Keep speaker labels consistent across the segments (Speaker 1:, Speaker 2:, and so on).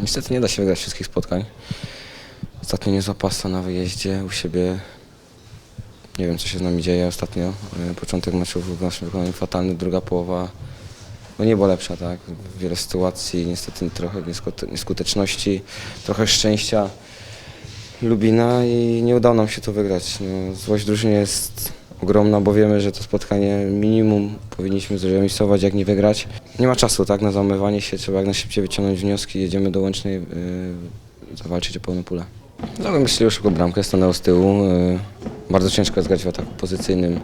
Speaker 1: Niestety nie da się wygrać wszystkich spotkań. Ostatnio nie pasa na wyjeździe u siebie. Nie wiem, co się z nami dzieje ostatnio. E, Początek meczu w naszym wykonaniu fatalny, druga połowa no nie była lepsza, tak? Wiele sytuacji, niestety trochę nieskute- nieskuteczności, trochę szczęścia Lubina i nie udało nam się to wygrać. No, złość drużyny jest ogromna, bo wiemy, że to spotkanie minimum powinniśmy zremisować, jak nie wygrać. Nie ma czasu tak, na zamywanie się, trzeba jak najszybciej wyciągnąć wnioski, jedziemy do Łącznej, yy, zawalczyć o pełną pulę. Zagrałem myślę szybko bramkę, stanęło z tyłu. Yy, bardzo ciężko jest grać w ataku pozycyjnym.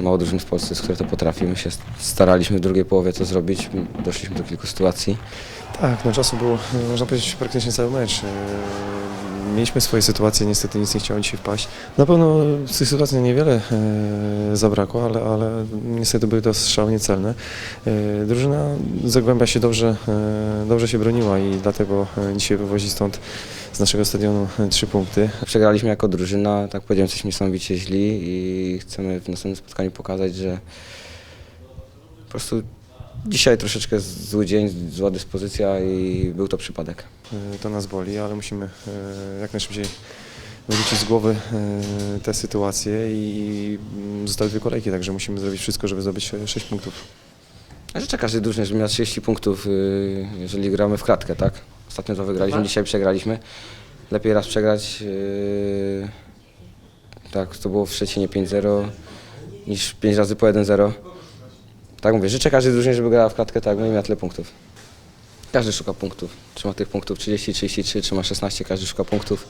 Speaker 1: Mało drużyn w Polsce, z które to potrafi. My się staraliśmy w drugiej połowie to zrobić, doszliśmy do kilku sytuacji.
Speaker 2: Tak, no czasu było, e, można powiedzieć, praktycznie cały mecz. E, Mieliśmy swoje sytuacje, niestety nic nie chciało dzisiaj wpaść. Na pewno z tych sytuacji niewiele e, zabrakło, ale, ale niestety były to strzały niecelne. E, drużyna Zagłębia się dobrze, dobrze się broniła i dlatego dzisiaj wywozi stąd z naszego stadionu trzy punkty.
Speaker 1: Przegraliśmy jako drużyna, tak powiedziałem, jesteśmy niesamowicie źli i chcemy w następnym spotkaniu pokazać, że po prostu dzisiaj troszeczkę zły dzień, zła dyspozycja i był to przypadek.
Speaker 2: E, To nas boli, ale musimy e, jak najszybciej wyrzucić z głowy e, te sytuacje i zostały dwie kolejki, także musimy zrobić wszystko, żeby zdobyć 6 punktów.
Speaker 1: Życzę każdej drużynie, żeby miała 30 punktów, y, jeżeli gramy w kratkę, tak? Ostatnio to wygraliśmy, dzisiaj przegraliśmy. Lepiej raz przegrać, y, tak, to było w Szczecinie 5-0, niż 5 razy po 1-0. Tak mówię, życzę każdej drużynie, żeby grała w kratkę, tak, i miała tyle punktów. Każdy szuka punktów. Czy ma tych punktów 30, 33, czy ma 16, każdy szuka punktów.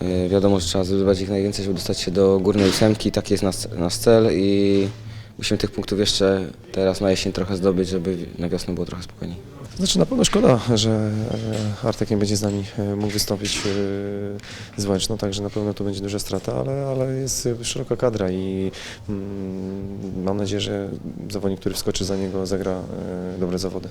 Speaker 1: Yy, wiadomo, że trzeba zdobywać ich najwięcej, żeby dostać się do górnej ósemki. Taki jest nasz, nasz cel i musimy tych punktów jeszcze teraz na jesień trochę zdobyć, żeby na wiosnę było trochę spokojniej.
Speaker 2: Znaczy na pewno szkoda, że Artek nie będzie z nami e, mógł wystąpić e, z Łęczną, także na pewno to będzie duża strata, ale, ale jest szeroka kadra i mm, mam nadzieję, że zawodnik, który wskoczy za niego zagra e, dobre zawody.